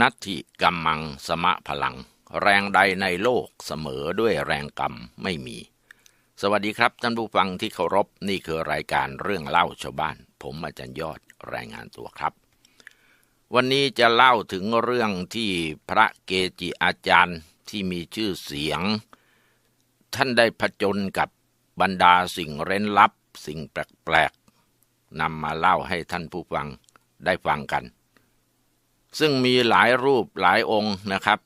นัตถิกัมมังสมะพลัง แรงใดในโลกเสมอด้วยแรงกรรมไม่มี สวัสดีครับท่านผู้ฟังที่เคารพนี่คือรายการเรื่องเล่าชาวบ้าน ผมอาจารย์ยอดรายงานตัวครับ วันนี้จะเล่าถึงเรื่องที่พระเกจิอาจารย์ที่มีชื่อเสียง ท่านได้ผจญกับบรรดาสิ่งเร้นลับ สิ่งแปลกๆนำมาเล่าให้ท่านผู้ฟังได้ฟังกัน ซึ่งมีหลายรูปหลายองค์นะครับ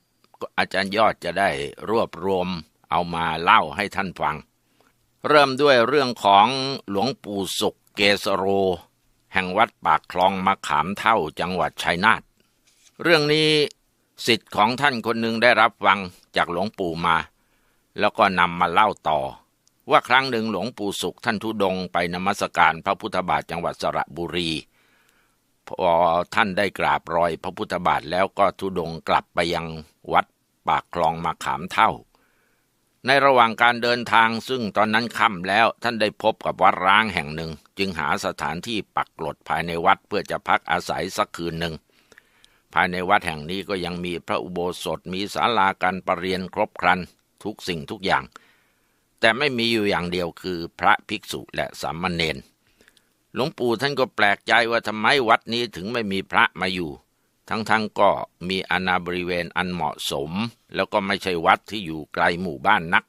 อาจารย์ยอดจะได้รวบรวมเอามาเล่าให้ท่านฟัง เริ่มด้วยเรื่องของหลวงปู่สุขเกสโร แห่งวัดปากคลองมะขามเท่าจังหวัดชัยนาทเรื่องนี้สิทธิ์ของท่านคนหนึ่งได้รับฟังจากหลวงปู่มา แล้วก็นำมาเล่าต่อ ว่าครั้งหนึ่งหลวงปู่สุขท่านทุดงไปนมัสการพระพุทธบาทจังหวัดสระบุรี พอท่านได้กราบรอยพระพุทธบาทแล้วก็ทุดงกลับไปยังวัดปากคลองมาขามเท่า ในระหว่างการเดินทางซึ่งตอนนั้นค่ำแล้วท่านได้พบกับวัดร้างแห่งหนึ่ง จึงหาสถานที่ปักกลดภายในวัดเพื่อจะพักอาศัยสักคืนหนึ่ง ภายในวัดแห่งนี้ก็ยังมีพระอุโบสถมีศาลาการประเรียนครบครันทุกสิ่งทุกอย่าง แต่ไม่มีอยู่อย่างเดียวคือพระภิกษุและสามเณร หลวงปู่ท่านก็แปลกใจว่าทำไมวัดนี้ถึงไม่มีพระมาอยู่ ทั้งๆก็มีอนาบริเวณอันเหมาะสม แล้วก็ไม่ใช่วัดที่อยู่ไกลหมู่บ้านนัก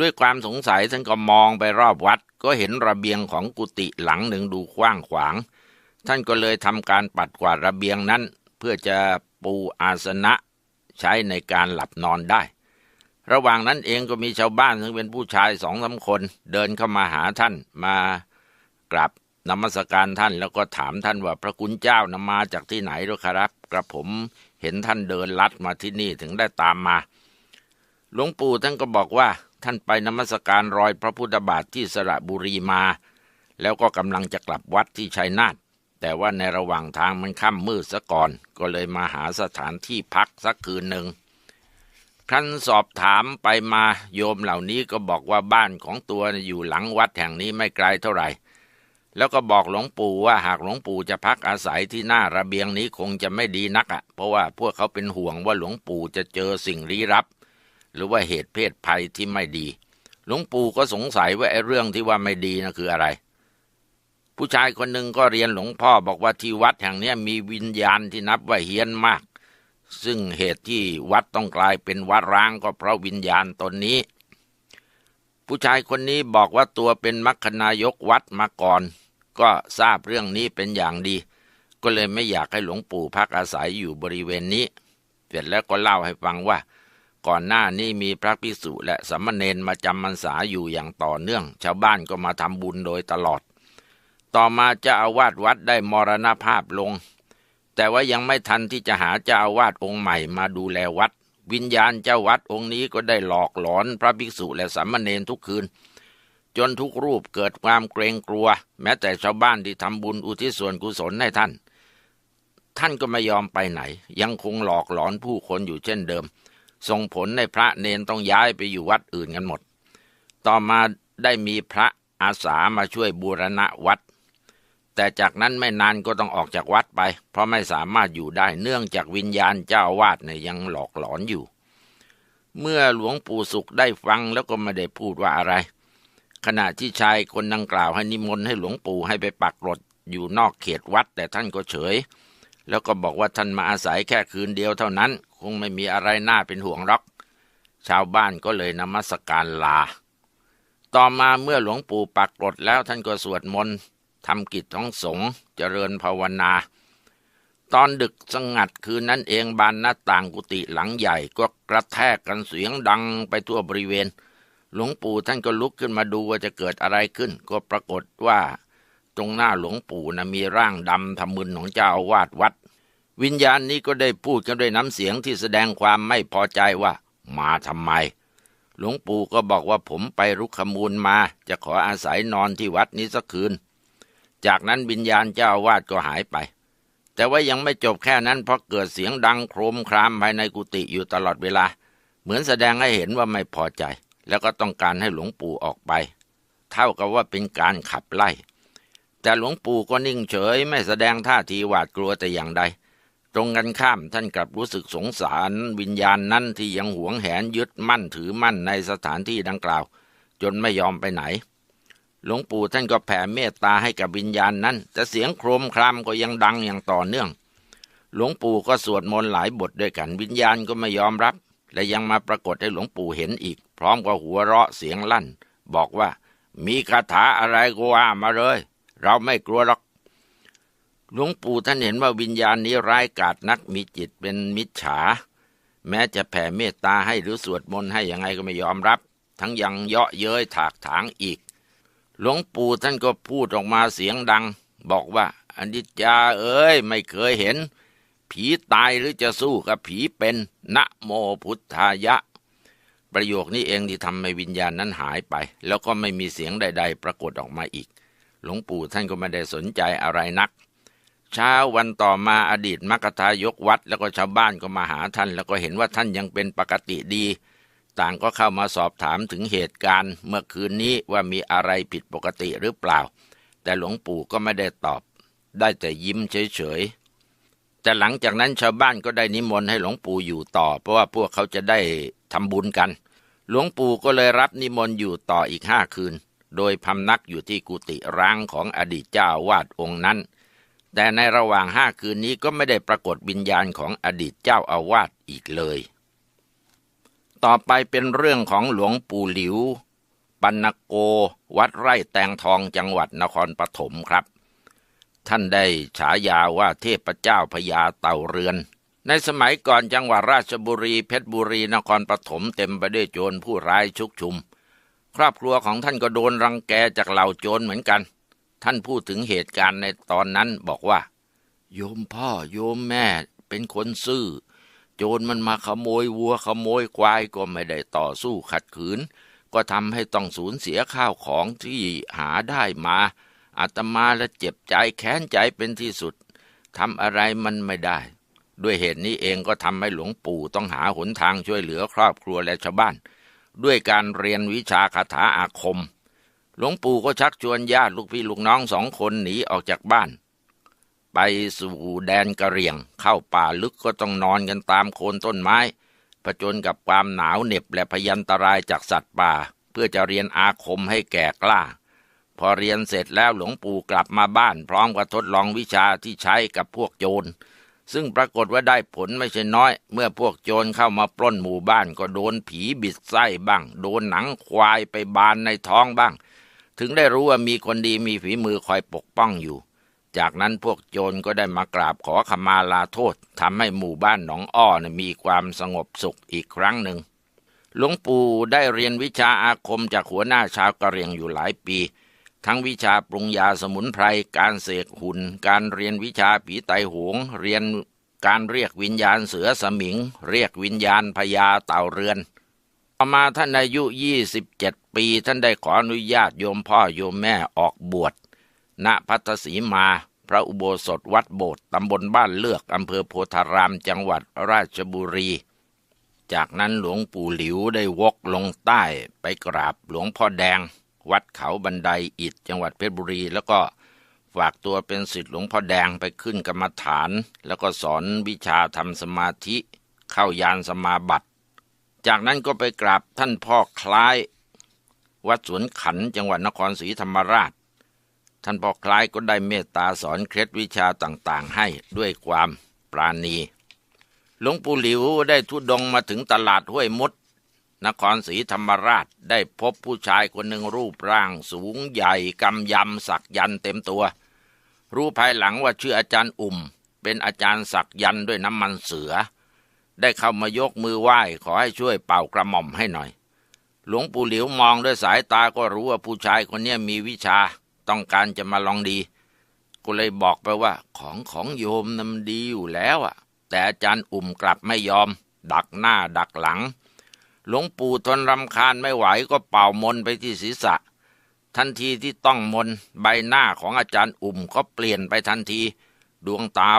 ด้วยความสงสัยท่านก็มองไปรอบวัด ก็เห็นระเบียงของกุฏิหลังหนึ่งดูกว้างขวาง ท่านก็เลยทำการปัดกวาดระเบียงนั้น เพื่อจะปูอาสนะใช้ในการหลับนอนได้ ระหว่างนั้นเองก็มีชาวบ้านซึ่งเป็นผู้ชายสองสาคน เดินเข้ามาหาท่านมา กราบนมัสการท่านแล้วก็ถามท่านว่าพระคุณเจ้านำมาจากที่ไหนหรอครับ กระผมเห็นท่านเดินลัดมาที่นี่ถึงได้ตามมา หลวงปู่ท่านก็บอกว่า ท่านไปนมัสการรอยพระพุทธบาทที่สระบุรีมา แล้วก็กำลังจะกลับวัดที่ชัยนาทแต่ว่าในระหว่างทางมันค่ำมืดซะก่อน ก็เลยมาหาสถานที่พักสักคืนหนึ่งครั้นสอบถามไปมาโยมเหล่านี้ก็บอกว่าบ้านของตัวอยู่หลังวัดแห่งนี้ไม่ไกลเท่าไหร่ แล้วก็บอกหลวงปู่ว่าหากหลวงปู่จะพักอาศัยที่หน้าระเบียงนี้คงจะไม่ดีนักอะ่ะ เพราะว่าพวกเขาเป็นห่วงว่าหลวงปู่จะเจอสิ่งลี้ลับ หรือว่าเหตุเพศภัยที่ไม่ดี หลวงปู่ก็สงสัยว่าไอ้เรื่องที่ว่าไม่ดีนะคืออะไร ผู้ชายคนหนึ่งก็เรียนหลวงพ่อบอกว่าที่วัดแห่งนี้มีวิญญาณที่นับว่าเฮี้ยนมาก ซึ่งเหตุที่วัดต้องกลายเป็นวัดร้างก็เพราะวิญญาณตนนี้ ผู้ชายคนนี้บอกว่าตัวเป็นมัคคนายกวัดมาก่อน ก็ทราบเรื่องนี้เป็นอย่างดี ก็เลยไม่อยากให้หลวงปู่พักอาศัยอยู่บริเวณนี้ เสร็จแล้วก็เล่าให้ฟังว่า ก่อนหน้านี้มีพระภิกษุและสามเณรมาจำพรรษาอยู่อย่างต่อเนื่อง ชาวบ้านก็มาทำบุญโดยตลอด ต่อมาเจ้าอาวาสวัดได้มรณภาพลง แต่ว่ายังไม่ทันที่จะหาเจ้าอาวาสองค์ใหม่มาดูแลวัด วิญญาณเจ้าวัดองค์นี้ก็ได้หลอกหลอนพระภิกษุและสามเณรทุกคืน จนทุกรูปเกิดความเกรงกลัว แม้แต่ชาวบ้านที่ทำบุญอุทิศส่วนกุศลให้ท่าน ท่านก็ไม่ยอมไปไหน ยังคงหลอกหลอนผู้คนอยู่เช่นเดิม ส่งผลในพระเนนต้องย้ายไปอยู่วัดอื่นกันหมด ต่อมาได้มีพระอาสามาช่วยบูรณะวัด แต่จากนั้นไม่นานก็ต้องออกจากวัด ไป เพราะไม่สามารถอยู่ได้เนื่องจากวิญญาณเจ้าวาดเนี่ยยังหลอกหลอนอยู่ เมื่อหลวงปู่สุขได้ฟังแล้วก็ไม่ได้พูดว่าอะไร ขณะที่ชายคนดังกล่าวให้นิมนต์ให้หลวงปู่ให้ไปปักรถอยู่นอกเขตวัด แต่ท่านก็เฉย แล้วก็บอกว่าท่านมาอาศัยแค่คืนเดียวเท่านั้น คงไม่มีอะไรน่าเป็นห่วงหรอก ชาวบ้านก็เลยนมัสการลา ต่อมาเมื่อหลวงปู่ปักรถแล้วท่านก็สวดมนต์ทำกิจท้องสงฆ์เจริญภาวนา ตอนดึกสงัดคืนนั้นเองบานหน้าต่างกุฏิหลังใหญ่ก็กระแทกกันเสียงดังไปทั่วบริเวณ หลวงปู่ท่านก็ลุกขึ้นมาดูว่าจะเกิดอะไรขึ้น ก็ปรากฏว่าตรงหน้าหลวงปู่นะมีร่างดำทำมึนของเจ้าวาสวัด วิญญาณนี้ก็ได้พูดกันด้วยน้ำเสียงที่แสดงความไม่พอใจว่า มาทำไม หลวงปู่ก็บอกว่าผมไปรุกขมูลมา จะขออาศัยนอนที่วัดนี้สักคืน จากนั้นวิญญาณเจ้าวาสก็หายไป แต่ว่ายังไม่จบแค่นั้นเพราะเกิดเสียงดังโครมครามภายในกุฏิอยู่ตลอดเวลา เหมือนแสดงให้เห็นว่าไม่พอใจ แล้วก็ต้องการให้หลวงปู่ออกไป เท่ากับว่าเป็นการขับไล่ แต่หลวงปู่ก็นิ่งเฉย ไม่แสดงท่าทีหวาดกลัวแต่อย่างใด ตรงกันข้ามท่านกลับรู้สึกสงสาร วิญญาณนั้นที่ยังหวงแหนยึดมั่นถือมั่นในสถานที่ดังกล่าว จนไม่ยอมไปไหน หลวงปู่ท่านก็แผ่เมตตาให้กับวิญญาณนั้น แต่เสียงโครมครามก็ยังดังอย่างต่อเนื่อง หลวงปู่ก็สวดมนต์หลายบทด้วยกันวิญญาณก็ไม่ยอมรับ และยังมาปรากฏให้หลวงปู่เห็นอีก พร้อมกับหัวเราะเสียงลั่น บอกว่า มีคาถาอะไรก็ว่ามาเลย เราไม่กลัวหรอกหลวงปู่ท่านเห็นว่าวิญญาณนี้ร้ายกาจนักมีจิตเป็นมิจฉา แม้จะแผ่เมตตาให้หรือสวดมนต์ให้ยังไงก็ไม่ยอมรับ ทั้งยังเยาะเย้ยถากถางอีก หลวงปู่ท่านก็พูดออกมาเสียงดัง บอกว่าอนิจจาเอ้ยไม่เคยเห็น ผีตายหรือจะสู้กับผีเป็นนะโมพุทธายะ ประโยคนี้เองที่ทำให้วิญญาณนั้นหายไป แล้วก็ไม่มีเสียงใด ๆ ปรากฏออกมาอีก หลวงปู่ท่านก็ไม่ได้สนใจอะไรนัก เช้าวันต่อมาอดีตมกทายกวัด แล้วก็ชาวบ้านก็มาหาท่าน แล้วก็เห็นว่าท่านยังเป็นปกติดี ต่างก็เข้ามาสอบถามถึงเหตุการณ์เมื่อคืนนี้ว่ามีอะไรผิดปกติหรือเปล่า แต่หลวงปู่ก็ไม่ได้ตอบ ได้แต่ยิ้มเฉยๆ แต่หลังจากนั้นชาวบ้านก็ได้นิมนต์ให้หลวงปู่อยู่ต่อ เพราะว่าพวกเขาจะได้ทำบุญกัน หลวงปู่ก็เลยรับนิมนต์อยู่ต่ออีกห้าคืน โดยพำนักอยู่ที่กุฏิร้างของอดีตเจ้าวาดองค์นั้น แต่ในระหว่างห้าคืนนี้ก็ไม่ได้ปรากฏวิญญาณของอดีตเจ้าอาวาสอีกเลย ต่อไปเป็นเรื่องของหลวงปู่หลิว ปัณโก วัดไร่แตงทองจังหวัดนครปฐมครับ ท่านได้ฉายาว่าเทพเจ้าพญาเต่าเรือน ในสมัยก่อนจังหวัดราชบุรีเพชรบุรีนครปฐมเต็มไปด้วยโจรผู้ร้ายชุกชุม ครอบครัวของท่านก็โดนรังแกจากเหล่าโจรเหมือนกัน ท่านพูดถึงเหตุการณ์ในตอนนั้นบอกว่า โยมพ่อโยมแม่เป็นคนซื่อ โจรมันมาขโมยวัวขโมยควายก็ไม่ได้ต่อสู้ขัดขืน ก็ทำให้ต้องสูญเสียข้าวของที่หาได้มาอาตมาและเจ็บใจแค้นใจเป็นที่สุดทำอะไรมันไม่ได้ ด้วยเหตุนี้เองก็ทำให้หลวงปู่ต้องหาหนทางช่วยเหลือครอบครัวและชาวบ้าน ด้วยการเรียนวิชาคาถาอาคม หลวงปู่ก็ชักชวนญาติลูกพี่ลูกน้องสองคนหนีออกจากบ้าน ไปสู่แดนกะเหรี่ยง เข้าป่าลึกก็ต้องนอนกันตามโคนต้นไม้ผจญกับความหนาวเหน็บและพยันตรายจากสัตว์ป่า เพื่อจะเรียนอาคมให้แก่กล้า พอเรียนเสร็จแล้วหลวงปู่กลับมาบ้าน พร้อมกับทดลองวิชาที่ใช้กับพวกโจร ซึ่งปรากฏว่าได้ผลไม่ใช่น้อย เมื่อพวกโจรเข้ามาปล้นหมู่บ้านก็โดนผีบิดไส้บ้าง โดนหนังควายไปบานในท้องบ้าง ถึงได้รู้ว่ามีคนดีมีฝีมือคอยปกป้องอยู่ จากนั้นพวกโจรก็ได้มากราบขอขมาลาโทษทำให้หมู่บ้านหนองอ้อนะมีความสงบสุขอีกครั้งหนึ่ง หลวงปู่ได้เรียนวิชาอาคมจากหัวหน้าชาวกะเหรี่ยงอยู่หลายปี ทั้งวิชาปรุงยาสมุนไพร การเสกหุ่น การเรียนวิชาผีไตหง เรียนการเรียกวิญญาณเสือสมิง เรียกวิญญาณพญาเต่าเรือนต่อมาท่านอายุ 27 ปี ท่านได้ขออนุญาตโยมพ่อโยมแม่ออกบวช ณพัทสีมา พระอุโบสถวัดโบสถ์ตำบลบ้านเลือกอำเภอโพธารามจังหวัดราชบุรี จากนั้นหลวงปู่หลิวได้วกลงใต้ไปกราบหลวงพ่อแดง วัดเขาบันไดอิฐจังหวัดเพชรบุรี แล้วก็ฝากตัวเป็นศิษย์หลวงพ่อแดงไปขึ้นกรรมฐาน แล้วก็สอนวิชาทำสมาธิ เข้ายานสมาบัติ จากนั้นก็ไปกราบท่านพ่อคล้าย วัดสวนขันจังหวัดนครศรีธรรมราช ท่านพ่อคล้ายก็ได้เมตตาสอนเคล็ดวิชาต่างๆ ให้ด้วยความปราณี หลวงปู่หลิวได้ทุดงมาถึงตลาดห้วยมด นครศรีธรรมราชได้พบผู้ชายคนหนึ่งรูปร่างสูงใหญ่กำยำสักยันเต็มตัว รู้ภายหลังว่าชื่ออาจารย์อุ่ม เป็นอาจารย์สักยันด้วยน้ำมันเสือ ได้เข้ามายกมือไหว้ขอให้ช่วยเป่ากระหม่อมให้หน่อย หลวงปู่หลิวมองด้วยสายตาก็รู้ว่าผู้ชายคนนี้มีวิชา ต้องการจะมาลองดี กูเลยบอกไปว่า ของของโยมนำมันดีอยู่แล้วอะ แต่อาจารย์อุ่มกลับไม่ยอม ดักหน้าดักหลัง หลวงปู่ทนรำคาญไม่ไหวก็เป่ามนไปที่ศีรษะ ทันทีที่ต้องมนใบหน้าของอาจารย์อุ่มก็เปลี่ยนไปทันที ดวงตา